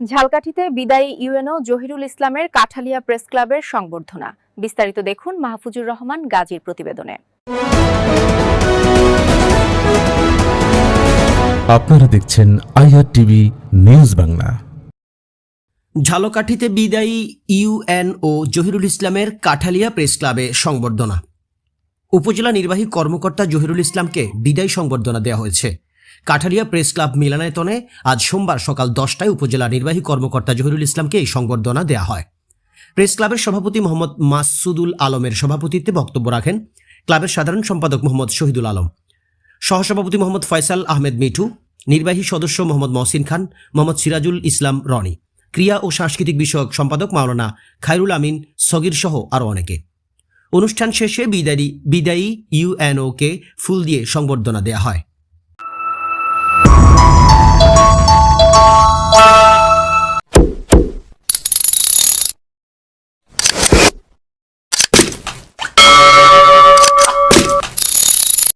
ঝালকাঠিতে বিদায়ী ইউএনও জহিরুল ইসলামের কাঠালিয়া প্রেস ক্লাবের সংবর্ধনা। বিস্তারিত দেখুন মাহফুজুর রহমান গাজীর প্রতিবেদনে। আপনারা দেখছেন আইআর টিভি নিউজ বাংলা। ঝালকাঠিতে বিদায়ী ইউএনও জহিরুল ইসলামের কাঠালিয়া প্রেস ক্লাবে সংবর্ধনা। উপজেলা নির্বাহী কর্মকর্তা জহিরুল ইসলামকে বিদায়ী সংবর্ধনা দেওয়া হয়েছে। কাঠালিয়া প্রেস ক্লাব মিলনায়তনে আজ সোমবার সকাল দশটায় উপজেলা নির্বাহী কর্মকর্তা জহিরুল ইসলামকে এই সংবর্ধনা দেওয়া হয়। প্রেস ক্লাবের সভাপতি মোহাম্মদ মাসুদুল আলমের সভাপতিত্বে বক্তব্য রাখেন ক্লাবের সাধারণ সম্পাদক মোহাম্মদ শহীদুল আলম। সহসভাপতি মোহাম্মদ ফয়সাল আহমেদ মিঠু, নির্বাহী সদস্য মোহাম্মদ মহসিন খান, মোহাম্মদ সিরাজুল ইসলাম রনি। ক্রিয়া ও সাংস্কৃতিক বিষয়ক সম্পাদক মাওলানা খায়রুল আমিন, সগির সহ আরও অনেকে। অনুষ্ঠান শেষে বিদায়ী বিদায়ী ইউএনওকে ফুল দিয়ে সংবর্ধনা দেওয়া হয়।